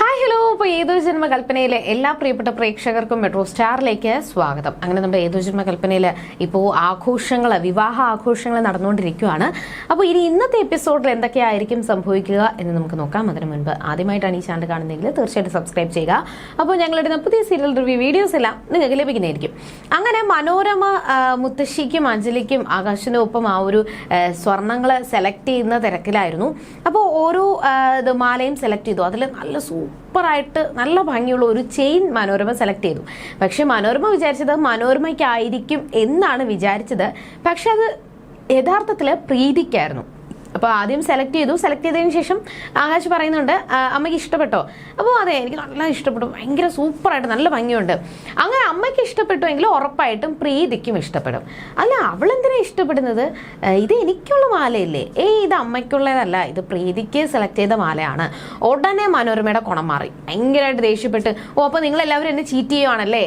Hi hello ഇപ്പോൾ ഏതോ ജന്മ കൽപ്പനയിലെ എല്ലാ പ്രിയപ്പെട്ട പ്രേക്ഷകർക്കും മെട്രോ സ്റ്റാറിലേക്ക് സ്വാഗതം. അങ്ങനെ നമ്മുടെ ഏതോ ജന്മ കൽപ്പനയിൽ ഇപ്പോൾ ആഘോഷങ്ങൾ വിവാഹ ആഘോഷങ്ങൾ നടന്നുകൊണ്ടിരിക്കുകയാണ്. അപ്പോൾ ഇനി ഇന്നത്തെ എപ്പിസോഡിൽ എന്തൊക്കെയായിരിക്കും സംഭവിക്കുക എന്ന് നമുക്ക് നോക്കാം. അതിനു മുൻപ് ആദ്യമായിട്ടാണ് ഈ ചാനൽ കാണുന്നതെങ്കിൽ തീർച്ചയായിട്ടും സബ്സ്ക്രൈബ് ചെയ്യുക. അപ്പോൾ ഞങ്ങളുടെ പുതിയ സീരിയൽ റിവ്യൂ വീഡിയോസ് എല്ലാം നിങ്ങൾക്ക് ലഭിക്കുന്നതായിരിക്കും. അങ്ങനെ മനോരമ മുത്തശ്ശിക്കും അഞ്ജലിക്കും ആകാശിനും ഒപ്പം ആ ഒരു സ്വർണങ്ങൾ സെലക്ട് ചെയ്യുന്ന തിരക്കിലായിരുന്നു. അപ്പോൾ ഓരോ മാലയും സെലക്ട് ചെയ്തു. അതിൽ നല്ല സൂപ്പറായിട്ട് നല്ല ഭംഗിയുള്ള ഒരു ചെയിൻ മനോരമ സെലക്ട് ചെയ്തു. പക്ഷെ മനോരമ വിചാരിച്ചത് മനോരമയ്ക്കായിരിക്കും എന്നാണ് വിചാരിച്ചത്. പക്ഷെ അത് യഥാർത്ഥത്തിൽ പ്രീതിക്കായിരുന്നു. അപ്പോൾ ആദ്യം സെലക്ട് ചെയ്തു. സെലക്ട് ചെയ്തതിന് ശേഷം ആകാശ് പറയുന്നുണ്ട് അമ്മയ്ക്ക് ഇഷ്ടപ്പെട്ടോ? അപ്പോൾ അതെ എനിക്ക് നല്ല ഇഷ്ടപ്പെട്ടു. ഭയങ്കര സൂപ്പറായിട്ട് നല്ല ഭംഗിയുണ്ട്. അങ്ങനെ അമ്മയ്ക്ക് ഇഷ്ടപ്പെട്ടുവെങ്കിൽ ഉറപ്പായിട്ടും പ്രീതിക്കും ഇഷ്ടപ്പെടും. അല്ല അവളെന്തിനാ ഇഷ്ടപ്പെടുന്നത്? "ആ, ഇത് എനിക്കുള്ള മാലയല്ലേ? ഏയ് ഇത് അമ്മയ്ക്കുള്ളതല്ല. ഇത് പ്രീതിക്ക് സെലക്ട് ചെയ്ത മാലയാണ്. ഉടനെ മനോരമയുടെ കുണം മാറി. ഭയങ്കരമായിട്ട് ദേഷ്യപ്പെട്ട് ഓ അപ്പോൾ നിങ്ങൾ എല്ലാവരും എന്നെ ചീറ്റ് ചെയ്യുവാണല്ലേ?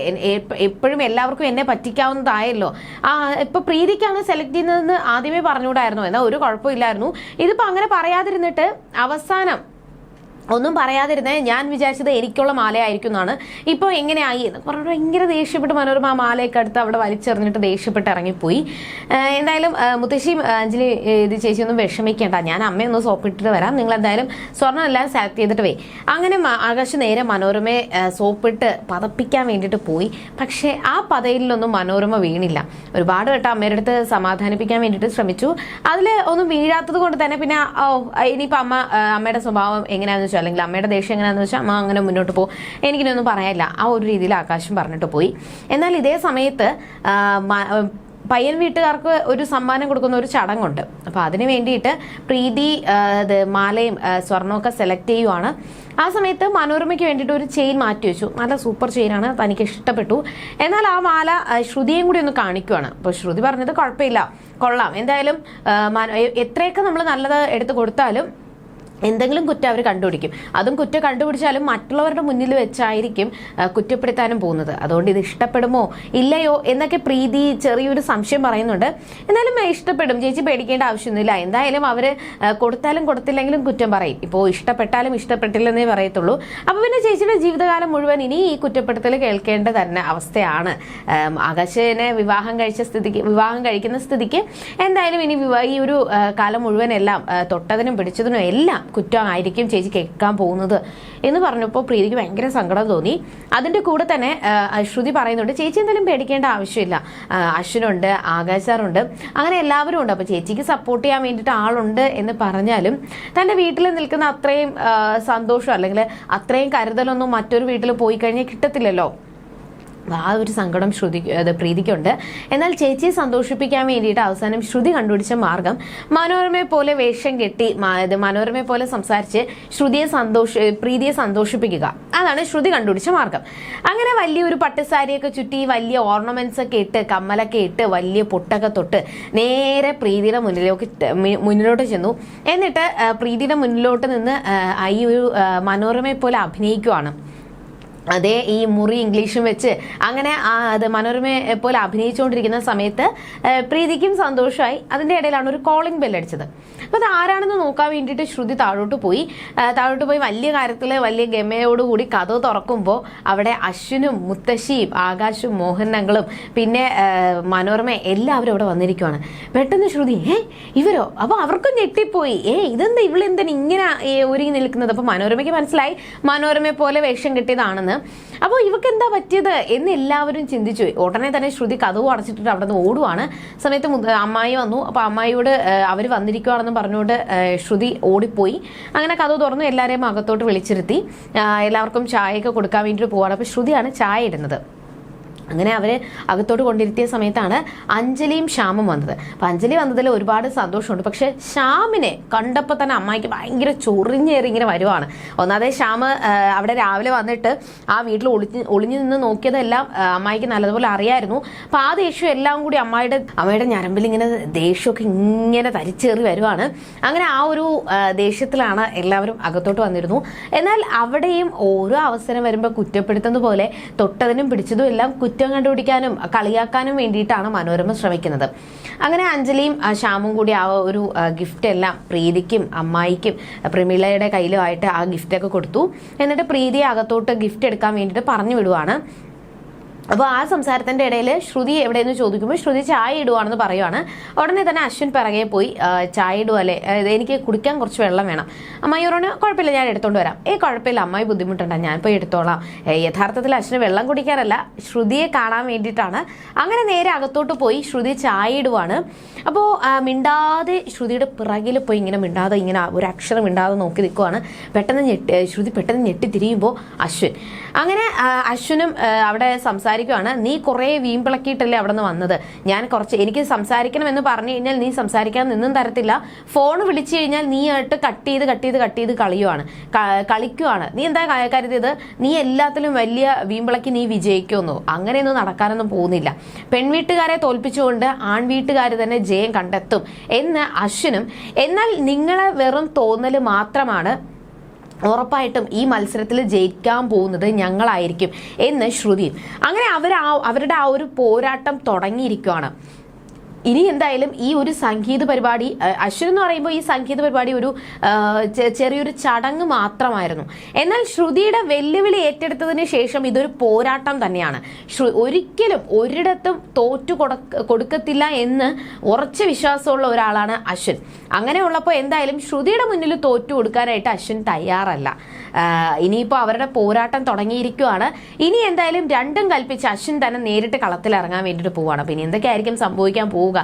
എപ്പോഴും എല്ലാവർക്കും എന്നെ പറ്റിക്കാവുന്നതായല്ലോ. ആ ഇപ്പൊ പ്രീതിക്കാണ് സെലക്ട് ചെയ്യുന്നതെന്ന് ആദ്യമേ പറഞ്ഞുകൂടായിരുന്നു? എന്നാൽ ഒരു കുഴപ്പമില്ലായിരുന്നു. ഇതിപ്പോ അങ്ങനെ പറയാതിരുന്നിട്ട് അവസാനം ഒന്നും പറയാതിരുന്നേ ഞാൻ വിചാരിച്ചത് എനിക്കുള്ള മാലയായിരിക്കും എന്നാണ്. ഇപ്പോൾ എങ്ങനെയായി എന്ന് പറഞ്ഞു ഭയങ്കര ദേഷ്യപ്പെട്ട് മനോരമ മാലയൊക്കെ അടുത്ത് അവിടെ വലിച്ചെറിഞ്ഞിട്ട് ദേഷ്യപ്പെട്ട് ഇറങ്ങിപ്പോയി. എന്തായാലും മുത്തശ്ശി അഞ്ജലി ഇത് ചേച്ചി ഒന്നും വിഷമിക്കേണ്ട. ഞാൻ അമ്മയൊന്ന് സോപ്പിട്ടിട്ട് വരാം. നിങ്ങൾ എന്തായാലും സ്വർണം എല്ലാം സെലക്ട് ചെയ്തിട്ട് പോയി അങ്ങനെ ആകാശം നേരെ മനോരമയെ സോപ്പിട്ട് പതപ്പിക്കാൻ വേണ്ടിയിട്ട് പോയി. പക്ഷേ ആ പതയിലൊന്നും മനോരമ വീണില്ല. ഒരുപാട് വട്ടം അമ്മയുടെ അടുത്ത് സമാധാനിപ്പിക്കാൻ വേണ്ടിയിട്ട് ശ്രമിച്ചു. അതിൽ ഒന്നും വീഴാത്തത് കൊണ്ട് തന്നെ പിന്നെ ഓ ഇനിയിപ്പോൾ അമ്മ അമ്മയുടെ സ്വഭാവം എങ്ങനെയാണെന്ന് വെച്ചാൽ അല്ലെങ്കിൽ അമ്മയുടെ ദേഷ്യം എങ്ങനെയാണെന്ന് വെച്ചാൽ അമ്മ അങ്ങനെ മുന്നോട്ട് പോകും എനിക്കിനൊന്നും പറയാനില്ല. ആ ഒരു രീതിയിൽ ആകാശം പറഞ്ഞിട്ട് പോയി. എന്നാൽ ഇതേ സമയത്ത് പയ്യൻ വീട്ടുകാർക്ക് ഒരു സമ്മാനം കൊടുക്കുന്ന ഒരു ചടങ്ങുണ്ട്. അപ്പോൾ അതിന് വേണ്ടിയിട്ട് പ്രീതി മാലയും സ്വർണമൊക്കെ സെലക്ട് ചെയ്യുവാണ്. ആ സമയത്ത് മനോരമയ്ക്ക് വേണ്ടിയിട്ട് ഒരു ചെയിൻ മാറ്റി വെച്ചു. നല്ല സൂപ്പർ ചെയിനാണ്. തനിക്ക് ഇഷ്ടപ്പെട്ടു. എന്നാൽ ആ മാല ശ്രുതിയും കൂടി ഒന്ന് കാണിക്കുവാണ്. അപ്പോൾ ശ്രുതി പറഞ്ഞത് കുഴപ്പമില്ല. കൊള്ളാം. എന്തായാലും എത്രയൊക്കെ നമ്മൾ നല്ലത് എടുത്ത് കൊടുത്താലും എന്തെങ്കിലും കുറ്റം അവർ കണ്ടുപിടിക്കും. അതും കുറ്റം കണ്ടുപിടിച്ചാലും മറ്റുള്ളവരുടെ മുന്നിൽ വെച്ചായിരിക്കും കുറ്റപ്പെടുത്താനും പോകുന്നത്. അതുകൊണ്ട് ഇത് ഇഷ്ടപ്പെടുമോ? ഇല്ലയോ? എന്നൊക്കെ പ്രീതി ചെറിയൊരു സംശയം പറയുന്നുണ്ട്. എന്നാലും ഇഷ്ടപ്പെടും. ചേച്ചി പേടിക്കേണ്ട ആവശ്യമൊന്നുമില്ല. എന്തായാലും അവർ കൊടുത്താലും കൊടുത്തില്ലെങ്കിലും കുറ്റം പറയും. ഇപ്പോൾ ഇഷ്ടപ്പെട്ടാലും ഇഷ്ടപ്പെട്ടില്ലെന്നേ പറയത്തുള്ളൂ. അപ്പോൾ പിന്നെ ചേച്ചിയുടെ ജീവിതകാലം മുഴുവൻ ഇനി ഈ കുറ്റപ്പെടുത്തൽ കേൾക്കേണ്ട തന്നെ അവസ്ഥയാണ്. ആകാശനെ വിവാഹം കഴിച്ച സ്ഥിതിക്ക് വിവാഹം കഴിക്കുന്ന സ്ഥിതിക്ക് എന്തായാലും ഇനി ഈ ഒരു കാലം മുഴുവൻ എല്ലാം തൊട്ടതിനും പിടിച്ചതിനും എല്ലാം കുറ്റമായിരിക്കും ചേച്ചി കേൾക്കാൻ പോകുന്നത് എന്ന് പറഞ്ഞപ്പോൾ പ്രീതിക്ക് ഭയങ്കര സങ്കടം തോന്നി. അതിന്റെ കൂടെ തന്നെ ശ്രുതി പറയുന്നുണ്ട് ചേച്ചി എന്തായാലും പേടിക്കേണ്ട ആവശ്യമില്ല. അശ്വിനുണ്ട് ആകാശാറുണ്ട് അങ്ങനെ എല്ലാവരും ഉണ്ട്. അപ്പോൾ ചേച്ചിക്ക് സപ്പോർട്ട് ചെയ്യാൻ വേണ്ടിയിട്ട് ആളുണ്ട് എന്ന് പറഞ്ഞാലും തന്റെ വീട്ടിൽ നിൽക്കുന്ന അത്രയും സന്തോഷം അല്ലെങ്കിൽ അത്രയും കരുതലൊന്നും മറ്റൊരു വീട്ടിൽ പോയി കഴിഞ്ഞാൽ കിട്ടത്തില്ലല്ലോ. ആ ഒരു സങ്കടം ശ്രുതി അത് പ്രീതിക്കുണ്ട്. എന്നാൽ ചേച്ചിയെ സന്തോഷിപ്പിക്കാൻ വേണ്ടിയിട്ട് അവസാനം ശ്രുതി കണ്ടുപിടിച്ച മാർഗം മനോരമയെ പോലെ വേഷം കെട്ടി മനോരമയെ പോലെ സംസാരിച്ച് ശ്രുതിയെ സന്തോഷ പ്രീതിയെ സന്തോഷിപ്പിക്കുക. അതാണ് ശ്രുതി കണ്ടുപിടിച്ച മാർഗം. അങ്ങനെ വലിയൊരു പട്ടുസാരിയൊക്കെ ചുറ്റി വലിയ ഓർണമെന്റ്സ് ഒക്കെ ഇട്ട് കമ്മലൊക്കെ ഇട്ട് വലിയ പൊട്ടൊക്കെ തൊട്ട് നേരെ പ്രീതിയുടെ മുന്നിലേക്ക് മുന്നിലോട്ട് ചെന്നു. എന്നിട്ട് പ്രീതിയുടെ മുന്നിലോട്ട് നിന്ന് ഈ ഒരു മനോരമയെ പോലെ അഭിനയിക്കുവാണ്. അതേ ഈ മുറി ഇംഗ്ലീഷും വെച്ച് അങ്ങനെ അത് മനോരമയെ പോലെ അഭിനയിച്ചുകൊണ്ടിരിക്കുന്ന സമയത്ത് പ്രീതിക്കും സന്തോഷമായി അതിന്റെ ഇടയിലാണ് ഒരു കോളിംഗ് ബെൽ അടിച്ചത്. അപ്പോൾ അത് ആരാണെന്ന് നോക്കാൻ വേണ്ടിയിട്ട് ശ്രുതി താഴോട്ട് പോയി. താഴോട്ട് പോയി വലിയ കാര്യത്തിൽ വലിയ ഗമയോടുകൂടി കഥ തുറക്കുമ്പോൾ അവിടെ അശ്വിനും മുത്തശ്ശിയും ആകാശും മോഹനങ്ങളും പിന്നെ മനോരമ എല്ലാവരും അവിടെ വന്നിരിക്കുവാണ്. പെട്ടെന്ന് ശ്രുതി ഏ ഇവരോ? അപ്പോൾ അവർക്കും ഞെട്ടിപ്പോയി. ഏ ഇതെന്താ ഇവളെന്താ ഇങ്ങനെ ഒരുങ്ങി നിൽക്കുന്നത്? അപ്പോൾ മനോരമയ്ക്ക് മനസ്സിലായി. മനോരമയെ പോലെ വേഷം കിട്ടിയതാണെന്ന്. അപ്പോൾ ഇവക്ക് എന്താ പറ്റിയത് എന്ന് എല്ലാവരും ചിന്തിച്ചു. ഉടനെ തന്നെ ശ്രുതി കഥവും അടച്ചിട്ടിട്ട് അവിടെ നിന്ന് ഓടുവാണ്. സമയത്ത് അമ്മായി വന്നു. അപ്പോൾ അമ്മായിയോട് അവർ വന്നിരിക്കുവാണെന്ന് പറഞ്ഞുകൊണ്ട് ശ്രുതി ഓടിപ്പോയി. അങ്ങനെ കഥ തുറന്നു എല്ലാവരെയും അകത്തോട്ട് വിളിച്ചിരുത്തി. എല്ലാവർക്കും ചായയൊക്കെ കൊടുക്കാൻ വേണ്ടിയിട്ട് പോവാണ്. അപ്പോൾ ശ്രുതിയാണ് ചായ ഇടുന്നത്. അങ്ങനെ അവരെ അകത്തോട്ട് കൊണ്ടിരുത്തിയ സമയത്താണ് അഞ്ജലിയും ശ്യാമും വന്നത്. അപ്പം അഞ്ജലി വന്നതിൽ ഒരുപാട് സന്തോഷമുണ്ട്. പക്ഷേ ശ്യാമിനെ കണ്ടപ്പോൾ തന്നെ അമ്മായിക്ക് ഭയങ്കര ചൊറിഞ്ഞേറി ഇങ്ങനെ വരുവാണ്. ഒന്നാതെ ശ്യാമ് അവിടെ രാവിലെ വന്നിട്ട് ആ വീട്ടിൽ ഒളിഞ്ഞ് ഒളിഞ്ഞു നിന്ന് നോക്കിയതെല്ലാം അമ്മായിക്ക് നല്ലതുപോലെ അറിയായിരുന്നു. അപ്പം ആ ദേഷ്യം എല്ലാം കൂടി അമ്മായിയുടെ അമ്മയുടെ ഞരമ്പിൽ ഇങ്ങനെ ദേഷ്യമൊക്കെ ഇങ്ങനെ തരിച്ചേറി വരുവാണ്. അങ്ങനെ ആ ഒരു ദേഷ്യത്തിലാണ് എല്ലാവരും അകത്തോട്ട് വന്നിരുന്നു. എന്നാൽ അവിടെയും ഓരോ അവസരം വരുമ്പോൾ കുറ്റപ്പെടുത്തുന്ന പോലെ തൊട്ടതിനും പിടിച്ചതും എല്ലാം കുറ്റം കണ്ടുപിടിക്കാനും കളിയാക്കാനും വേണ്ടിയിട്ടാണ് മനോരമ ശ്രമിക്കുന്നത്. അങ്ങനെ അഞ്ജലിയും ശ്യാമും കൂടി ആ ഒരു ഗിഫ്റ്റ് എല്ലാം പ്രീതിക്കും അമ്മായിക്കും പ്രമീളയുടെ കയ്യിലുമായിട്ട് ആ ഗിഫ്റ്റൊക്കെ കൊടുത്തു. എന്നിട്ട് പ്രീതിയെ അകത്തോട്ട് ഗിഫ്റ്റ് എടുക്കാൻ വേണ്ടിയിട്ട് പറഞ്ഞു വിടുവാണ്. അപ്പോൾ ആ സംസാരത്തിന്റെ ഇടയിൽ ശ്രുതി എവിടെയെന്ന് ചോദിക്കുമ്പോൾ ശ്രുതി ചായ ഇടുവാണെന്ന് പറയുവാണ്. ഉടനെ തന്നെ അശ്വിൻ പിറകെ പോയി ചായ ഇടുക അല്ലേ? എനിക്ക് കുടിക്കാൻ കുറച്ച് വെള്ളം വേണം. അമ്മായി പറഞ്ഞു കുഴപ്പമില്ല ഞാൻ എടുത്തോണ്ട് വരാം. ഏ കുഴപ്പമില്ല അമ്മായി ബുദ്ധിമുട്ടുണ്ട ഞാൻ പോയി എടുത്തോളാം. യഥാർത്ഥത്തിൽ അശ്വിന് വെള്ളം കുടിക്കാനല്ല ശ്രുതിയെ കാണാൻ വേണ്ടിയിട്ടാണ്. അങ്ങനെ നേരെ അകത്തോട്ട് പോയി ശ്രുതി ചായ ഇടുവാണ്. അപ്പോൾ മിണ്ടാതെ ശ്രുതിയുടെ പിറകിൽ പോയി ഇങ്ങനെ മിണ്ടാതെ ഇങ്ങനെ ഒരു അക്ഷരം മിണ്ടാതെ നോക്കി നിൽക്കുവാണ് പെട്ടെന്ന് ഞെട്ടി ശ്രുതി പെട്ടെന്ന് ഞെട്ടി തിരിയുമ്പോൾ അശ്വിൻ. അങ്ങനെ അശ്വിനും അവിടെ അവിടെ സംസാരിക്കുവാണ്. നീ കുറേ വീമ്പിളക്കിയിട്ടല്ലേ അവിടെ നിന്ന് വന്നത്. ഞാൻ കുറച്ച് എനിക്ക് സംസാരിക്കണം എന്ന് പറഞ്ഞു കഴിഞ്ഞാൽ നീ സംസാരിക്കാൻ നിന്നും തരത്തില്ല. ഫോൺ വിളിച്ചു കഴിഞ്ഞാൽ നീ ആയിട്ട് കട്ട് ചെയ്ത് കട്ട് ചെയ്ത് കട്ട് ചെയ്ത് കളിയുവാണ്. കളിക്കുവാണ്. നീ എന്താ കരുതിയത്? നീ എല്ലാത്തിലും വലിയ വീമ്പിളക്കി നീ വിജയിക്കുമെന്നോ? അങ്ങനെയൊന്നും നടക്കാനൊന്നും പോകുന്നില്ല. പെൺവീട്ടുകാരെ തോൽപ്പിച്ചുകൊണ്ട് ആൺവീട്ടുകാർ തന്നെ ജയം കണ്ടെത്തും എന്ന് അശ്വിനും. എന്നാൽ നിങ്ങളെ വെറും തോന്നൽ മാത്രമാണ്. ഉറപ്പായിട്ടും ഈ മത്സരത്തിൽ ജയിക്കാൻ പോകുന്നത് ഞങ്ങളായിരിക്കും എന്ന് ശ്രുതിയും അങ്ങനെ അവർ ആ- അവരുടെ ആ ഒരു പോരാട്ടം തുടങ്ങിയിരിക്കുകയാണ്. ഇനി എന്തായാലും ഈ ഒരു സംഗീത പരിപാടി അശ്വിൻ എന്ന് പറയുമ്പോൾ ഈ സംഗീത പരിപാടി ഒരു ചെറിയൊരു ചടങ്ങ് മാത്രമായിരുന്നു. എന്നാൽ ശ്രുതിയുടെ വെല്ലുവിളി ഏറ്റെടുത്തതിന് ശേഷം ഇതൊരു പോരാട്ടം തന്നെയാണ്. ഒരിക്കലും ഒരിടത്തും തോറ്റു കൊടുക്കത്തില്ല എന്ന് ഉറച്ച വിശ്വാസമുള്ള ഒരാളാണ് അശ്വിൻ. അങ്ങനെയുള്ളപ്പോൾ എന്തായാലും ശ്രുതിയുടെ മുന്നിൽ തോറ്റു കൊടുക്കാനായിട്ട് അശ്വിൻ തയ്യാറല്ല. ഇനിയിപ്പോൾ അവരുടെ പോരാട്ടം തുടങ്ങിയിരിക്കുകയാണ് ഇനി എന്തായാലും രണ്ടും കൽപ്പിച്ച് അശ്വിൻ തന്നെ നേരിട്ട് കളത്തിലിറങ്ങാൻ വേണ്ടിയിട്ട് പോവുകയാണ് അപ്പോൾ ഇനി എന്തൊക്കെയായിരിക്കും സംഭവിക്കാൻ പോവുക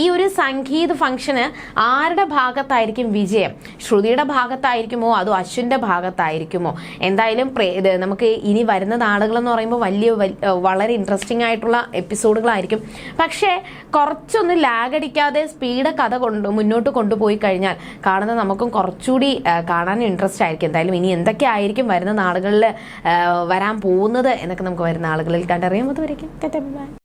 ഈ ഒരു സംഗീത ഫംഗ്ഷന് ആരുടെ ഭാഗത്തായിരിക്കും വിജയം? ശ്രുതിയുടെ ഭാഗത്തായിരിക്കുമോ? അതോ അശ്വിന്റെ ഭാഗത്തായിരിക്കുമോ? എന്തായാലും നമുക്ക് ഇനി വരുന്ന നാളുകൾ എന്ന് പറയുമ്പോൾ വലിയ വളരെ ഇൻട്രസ്റ്റിംഗ് ആയിട്ടുള്ള എപ്പിസോഡുകളായിരിക്കും. പക്ഷേ കുറച്ചൊന്ന് ലാഗടിക്കാതെ സ്പീഡ് കഥ കൊണ്ട് മുന്നോട്ട് കൊണ്ടുപോയി കഴിഞ്ഞാൽ കാണുന്ന നമുക്കും കുറച്ചുകൂടി കാണാൻ ഇൻട്രസ്റ്റ് ആയിരിക്കും. എന്തായാലും ഇനി എന്തൊക്കെ ആയിരിക്കും വരുന്ന നാളുകളിൽ വരാൻ പോകുന്നത് എന്നൊക്കെ നമുക്ക് വരുന്ന ആളുകളിൽ കണ്ടറിയാം. അതുവരയ്ക്കും ബൈ.